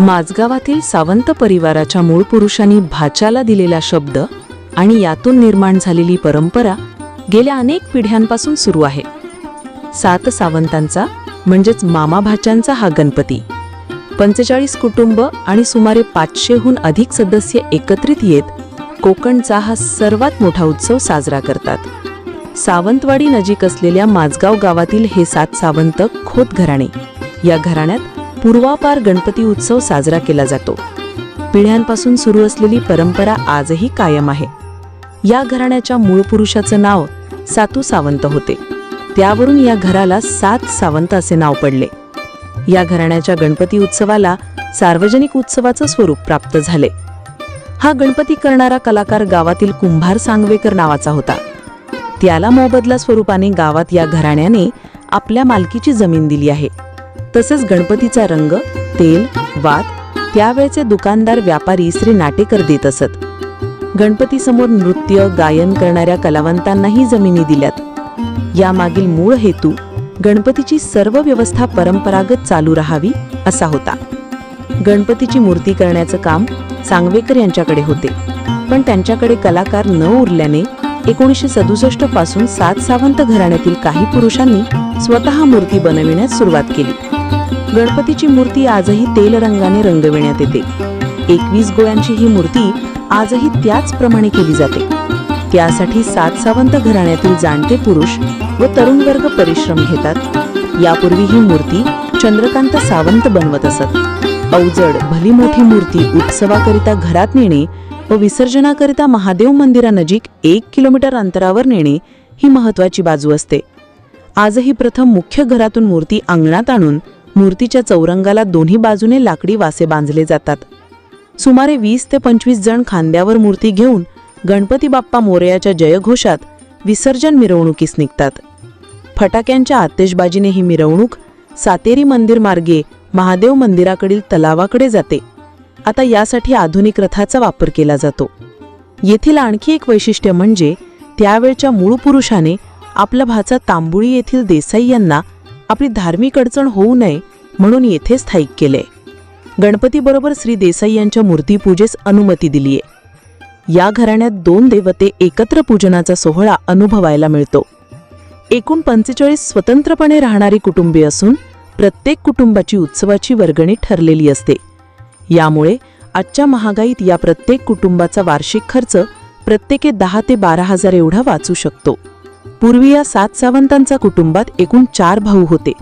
माझगावातील सावंत परिवाराच्या मूळ पुरुषांनी भाच्याला दिलेला शब्द आणि यातून निर्माण झालेली परंपरा गेल्या अनेक पिढ्यांपासून सुरू आहे. सात सावंतांचा म्हणजेच मामा भाच्यांचा हा गणपती. पंचेचाळीस कुटुंब आणि सुमारे पाचशेहून अधिक सदस्य एकत्रित येत कोकणचा हा सर्वात मोठा उत्सव साजरा करतात. सावंतवाडी नजीक असलेल्या माझगाव गावातील हे सात सावंत खोत घराणे या घराण्यात पूर्वापार गणपती उत्सव साजरा केला जातो. पिढ्यांपासून सुरू असलेली परंपरा आजही कायम आहे. या घराण्याच्या मूळ पुरुषाचं नाव सातू सावंत होते. त्यावरून या घराला सात सावंत असे नाव पडले. या घराण्याच्या गणपती उत्सवाला सार्वजनिक उत्सवाचं स्वरूप प्राप्त झाले. हा गणपती करणारा कलाकार गावातील कुंभार सांगवेकर नावाचा होता. त्याला मोबदला स्वरूपाने गावात या घराण्याने आपल्या मालकीची जमीन दिली आहे. तसेच गणपतीचा रंग तेल वात त्यावेळचे दुकानदार व्यापारी श्री नाटेकर देत असत. गणपतीसमोर नृत्य गायन करणाऱ्या कलावंतांनाही जमिनी दिल्यात. यामागील मूळ हेतू गणपतीची सर्व व्यवस्था परंपरागत चालू राहावी असा होता. गणपतीची मूर्ती करण्याचं काम सांगवेकर यांच्याकडे होते. पण त्यांच्याकडे कलाकार न उरल्याने एकोणीसशे सदुसष्टपासून सात सावंत घराण्यातील काही पुरुषांनी स्वतः मूर्ती बनविण्यास सुरुवात केली. गणपतीची मूर्ती आजही तेल रंगाने रंगविण्यात येते. एकवीस गोळ्यांची ही मूर्ती आजही त्याचप्रमाणे केली जाते. त्यासाठी सात सावंत घराण्यातील जाणते पुरुष व तरुण वर्ग परिश्रम घेतात. यापूर्वी ही मूर्ती चंद्रकांत सावंत बनवत असत. अवजड भली मोठी मूर्ती उत्सवाकरिता घरात नेणे व विसर्जनाकरिता महादेव मंदिरानजीक एक किलोमीटर अंतरावर नेणे ही महत्वाची बाजू असते. आजही प्रथम मुख्य घरातून मूर्ती अंगणात आणून मूर्तीच्या चौरंगाला दोन्ही बाजूने लाकडी वासे बांधले जातात. सुमारे वीस ते पंचवीस जण खांद्यावर मूर्ती घेऊन गणपती बाप्पा मोरयाच्या जयघोषात विसर्जन मिरवणुकीस निघतात. फटाक्यांच्या आतिषबाजीने ही मिरवणूक सातेरी मंदिर मार्गे महादेव मंदिराकडील तलावाकडे जाते. आता यासाठी आधुनिक रथाचा वापर केला जातो. येथील आणखी एक वैशिष्ट्य म्हणजे त्यावेळच्या मूळ पुरुषाने आपला भाचा तांबुळी येथील देसाई यांना आपली धार्मिक अडचण होऊ नये म्हणून येथे स्थायिक केले. गणपतीबरोबर श्री देसाई यांच्या मूर्तीपूजेस अनुमती दिलीये. या घराण्यात दोन देवते एकत्र पूजनाचा सोहळा अनुभवायला मिळतो. एकूण पंचेचाळीस स्वतंत्रपणे राहणारी कुटुंबे असून प्रत्येक कुटुंबाची उत्सवाची वर्गणी ठरलेली असते. यामुळे आजच्या महागाईत या प्रत्येक कुटुंबाचा वार्षिक खर्च प्रत्येकी दहा ते बारा हजार एवढा वाचू शकतो. पूर्वी या सात सावंतांचा कुटुंबात एकूण चार भाऊ होते.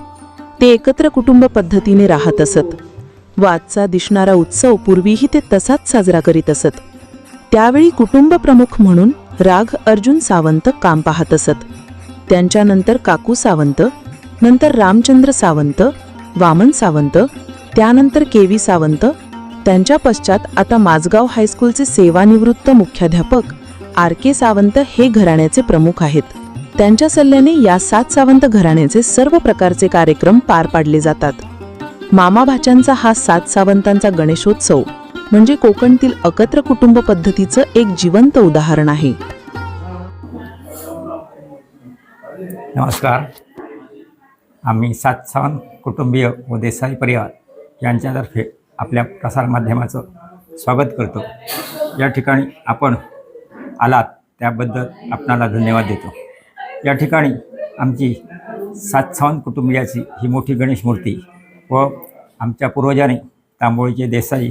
ते एकत्र कुटुंब पद्धतीने राहत असत. व आजचा दिसणारा उत्सव पूर्वीही ते तसाच साजरा करीत असत. त्यावेळी कुटुंब प्रमुख म्हणून राघ अर्जुन सावंत काम पाहत असत. त्यांच्यानंतर काकू सावंत नंतर रामचंद्र सावंत वामन सावंत त्यानंतर केवी सावंत त्यांच्या पश्चात आता माझगाव हायस्कूलचे सेवानिवृत्त मुख्याध्यापक आर के सावंत हे घराण्याचे प्रमुख आहेत. त्यांच्या सल्ल्याने या सात सावंत घराण्याचे सर्व प्रकारचे कार्यक्रम पार पाडले जातात. मामा भाच्यांचा हा सात सावंतांचा गणेशोत्सव म्हणजे कोकणतील एकत्र कुटुंब पद्धतीचं एक जिवंत उदाहरण आहे. नमस्कार. आम्ही सात सावंत कुटुंबीय व देसाई परिवार यांच्यातर्फे आपल्या प्रसारमाध्यमाचं स्वागत करतो. या ठिकाणी आपण आलात त्याबद्दल आपणाला धन्यवाद देतो. या ठिकाणी आमची सात सावंत कुटुंबियाची ही मोठी गणेश मूर्ती व आमच्या पूर्वजाने तांबोळीचे देसाई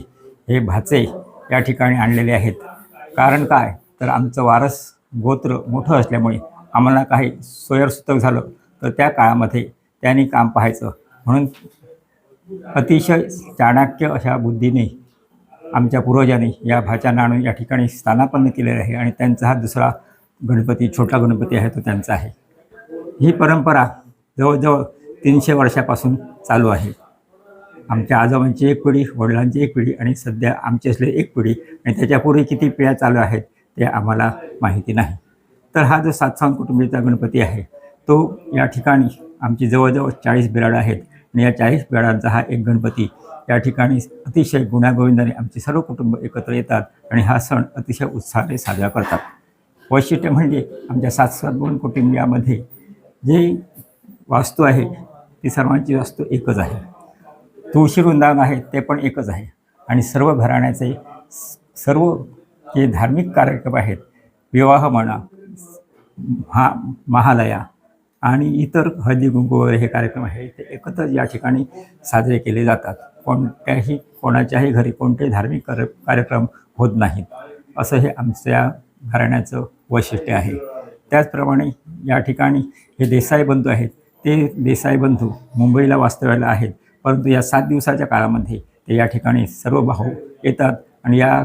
हे भाचे या ठिकाणी आणलेले आहेत. कारण काय? तर आमचं वारस गोत्र मोठं असल्यामुळे आम्हाला काही सोयरसूतक झालं तर त्या काळामध्ये त्यांनी काम पाहायचं. म्हणून अतिशय चाणक्य अशा बुद्धीने आमच्या पूर्वजांनी या भाच्यांना आणून या ठिकाणी स्थानापन्न केलेलं आहे आणि त्यांचा हा दुसरा गणपती छोटा गणपती आहे तो त्यांचा आहे. ही परंपरा जवळजवळ तीनशे वर्षापासून चालू आहे. आमच्या आजोबांची एक पिढी वडिलांची एक पिढी आणि सध्या आमची असलेली एक पिढी आणि त्याच्यापूर्वी किती पिढ्या चालू आहेत ते आम्हाला माहिती नाही. तर हा जो सातसावंत कुटुंबीचा गणपती आहे तो या ठिकाणी आमची जवळजवळ चाळीस बिराडं आहेत. आणि या चाळीस बिराडांचा हा एक गणपती या ठिकाणी अतिशय गुण्यागोविंदाने आमचे सर्व कुटुंब एकत्र येतात आणि हा सण अतिशय उत्साहाने साजरा करतात. वैशिष्ट्य म्हणजे आमच्या सात सात कुटुंबियामध्ये जे वास्तू आहे ती सर्वांची वास्तू एकच आहे. तुळशी वृंदावन आहे ते पण एकच आहे. आणि सर्व घराण्याचे स- सर्व जे धार्मिक कार्यक्रम आहेत विवाह म्हणा हा महालया आणि इतर हळदी कुंकू वगैरे हे कार्यक्रम आहे ते एकत्र या ठिकाणी साजरे केले जातात. कोणत्याही कोणाच्याही घरी कोणतेही धार्मिक कार्य कार्यक्रम होत नाहीत. असं हे आमच्या घराण्याचं वैशिष्ट्य आहे. त्याचप्रमाणे या ठिकाणी हे देसाई बंधू आहेत. ते देसाई बंधू मुंबईला वास्तव्याला आहेत. परंतु या सात दिवसाच्या काळामध्ये ते या ठिकाणी सर्व भाऊ येतात आणि या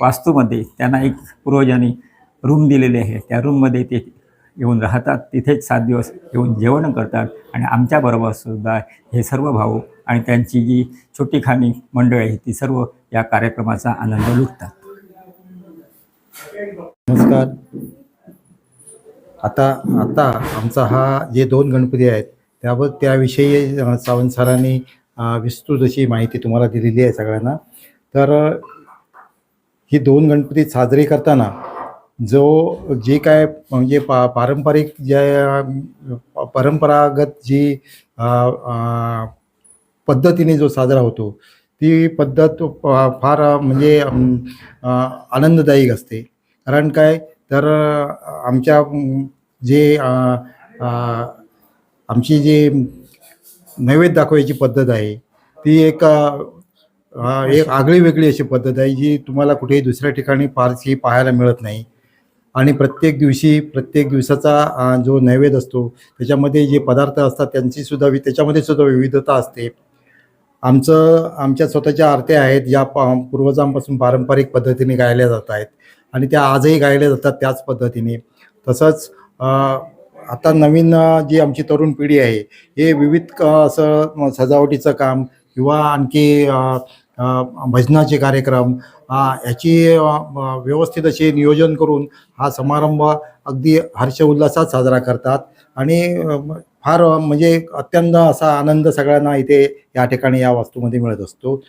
वास्तूमध्ये त्यांना एक पूर्वजांनी रूम दिलेली आहे. त्या रूममध्ये ते येऊन राहतात. तिथेच सात दिवस येऊन जेवण करतात. आणि आमच्याबरोबर सुद्धा हे सर्व भाऊ आणि त्यांची जी छोटी खाणी मंडळी आहे ती सर्व या कार्यक्रमाचा आनंद लुटतात. नमस्कार. आता आता आमचा हा जे दोन गणपती आहेत त्यावर त्याविषयी सावंत सरांनी विस्तृत अशी माहिती तुम्हाला दिलेली आहे सगळ्यांना. तर ही दोन गणपती साजरे करताना जो जे काय म्हणजे पा पारंपरिक ज्या परंपरागत जी पद्धतीने जो साजरा होतो ती पद्धत फार म्हणजे आनंददायक असते. कारण काय? तर आमच्या जे आमची जी नैवेद्य दाखवायची पद्धत आहे ती एक एक आगळी वेगळी अशी पद्धत आहे जी तुम्हाला कुठेही दुसऱ्या ठिकाणी फारशी पाहायला मिळत नाही. आणि प्रत्येक दिवशी प्रत्येक दिवसाचा जो नैवेद्य असतो त्याच्यामध्ये जे पदार्थ असतात त्यांची सुद्धा वि- त्याच्यामध्ये सुद्धा विविधता असते. आमचं आमच्या स्वतःच्या आरत्या आहेत ज्या पूर्वजांपासून पारंपरिक पद्धतीने गायल्या जात आहेत. आणि त्या आजही गायल्या जातात त्याच पद्धतीने. तसंच आता नवीन जी आमची तरुण पिढी आहे हे विविध क- असं सजावटीचं काम किंवा आणखी भजनाचे कार्यक्रम याची व्यवस्थित असे नियोजन करून हा समारंभ अगदी हर्ष उल्हासात साजरा करतात. आणि फार म्हणजे अत्यंत असा आनंद सगळ्यांना इथे या ठिकाणी या वास्तूमध्ये मिळत असतो.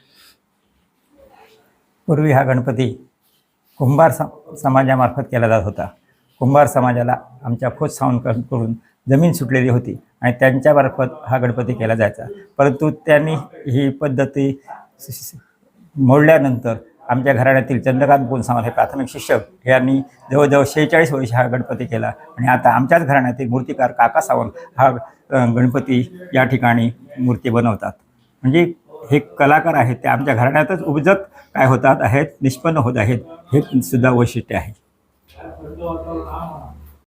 पूर्वी हा गणपती कुंभार सम समाजामार्फत केला जात होता. कुंभार समाजाला आमच्या खोज सावंतकडून जमीन सुटलेली होती आणि त्यांच्यामार्फत हा गणपती केला जायचा. परंतु त्यांनी ही पद्धती मोडल्यानंतर आमच्या घराण्यातील चंद्रकांत गोलसावंत हे प्राथमिक शिक्षक यांनी जवळजवळ शेहेचाळीस वर्ष हा गणपती केला. आणि आता आमच्याच घराण्यातील मूर्तिकार काका सावंत हा गणपती या ठिकाणी मूर्ती बनवतात. म्हणजे हे कलाकार आहेत ते आमच्या घराण्यातच उपजत काय होतात आहेत निष्पन्न होत आहेत हे सुद्धा वैशिष्ट्य आहे.